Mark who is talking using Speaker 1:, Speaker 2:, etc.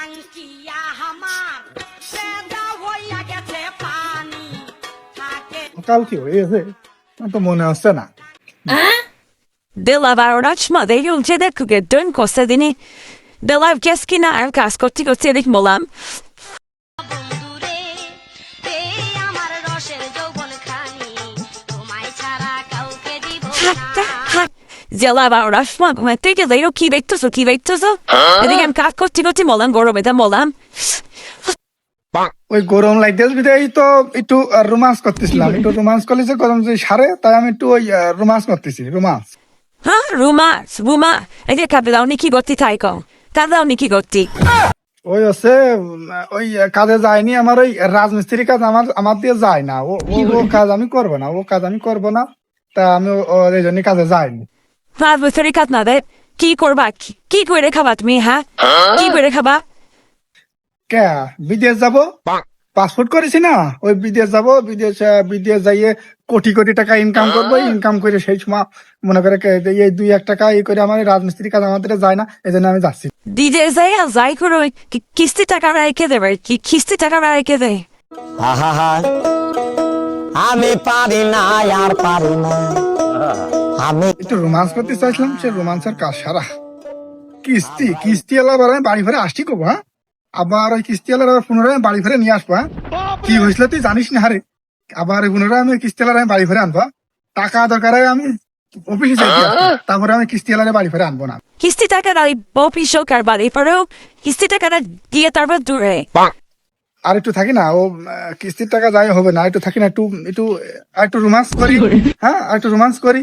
Speaker 1: টাঙ্কিয়া হামার সেদা হইয়া গেছে পানি থাকে
Speaker 2: কাল কি হয়েছে তো মনে হচ্ছে না
Speaker 3: De la varolachma de yolce de kuge dön kosta dini. De la keskina er kaskoti gotirik molam.
Speaker 1: দিব
Speaker 3: Hatta ha. De la varolachma gumete de leyo ki bektoso ki bektoso. Edigem kaskoti goti molam goro beda molam.
Speaker 2: ওই গরম LiteAce বিদায় তো একটু romance করতেছিলাম একটু romance করলে যে গরম যে সারে তাই আমি একটু ওই রোমান্স করতেছি romance
Speaker 3: Ha ruma ruma. Ege kabila niki goti taiko. Kada niki goti.
Speaker 2: ওই হচ্ছে উম, ওই কাজে যায়নি আমার ওই রাজমিস্ত্রি কাজ আমার আমার দিয়ে যায় না ও ও কাজ আমি করব না ও কাজ আমি করব না তা আমি ও- ওর এই জন্য কাজে যাইনি
Speaker 3: Tari kat na কি korba ki kore kabat mi ha? Ki kore kaba?
Speaker 2: কে বিদেশ যাব পাসপোর্ট করেছি না ওই বিদেশ যাব বিদেশ বিদেশ যাইয়ে কোটি কোটি টাকা ইনকাম করব ইনকাম করে সেই সময় মনে করে এই দুই এক টাকা এই করে আমার রাজমিস্ত্রি কাজ আমাদের যায় না এই জন্য আমি যাচ্ছি
Speaker 3: DJ যাই Zai koro kisti taka raike de ki kisti taka raike de.
Speaker 4: আহা আমি পারি না আর পারি না আমি
Speaker 2: একটু রোমান্স করতে চাইছিলাম সে রোমান্সের কাজ সারা। কিস্তি কিস্তি এলা বাড়ি ফেরে আসছি কব হ্যাঁ? আবার ওই কিস্তি এলার আবার পুনরায় বাড়ি ফেরে নিয়ে আসব হ্যাঁ? কি হয়েছিল তুই জানিস না হারে? আবার পুনরায় আমি কিস্তি এলার আমি বাড়ি ফেরে আনব হ্যাঁ? টাকা দরকার আমি অফিসে যাইতে আসব। তারপরে আমি কিস্তি এলারে বাড়ি ফেরে আনব না।
Speaker 3: Kisti taka dali bopi shokar bali paro kisti taka da dia tarba dure.
Speaker 2: আর একটু থাকি না ও কিস্তির টাকা যাই হবে না একটু থাকি না একটু একটু আর একটু রোমান্স করি হ্যাঁ? একটু রোমান্স করি।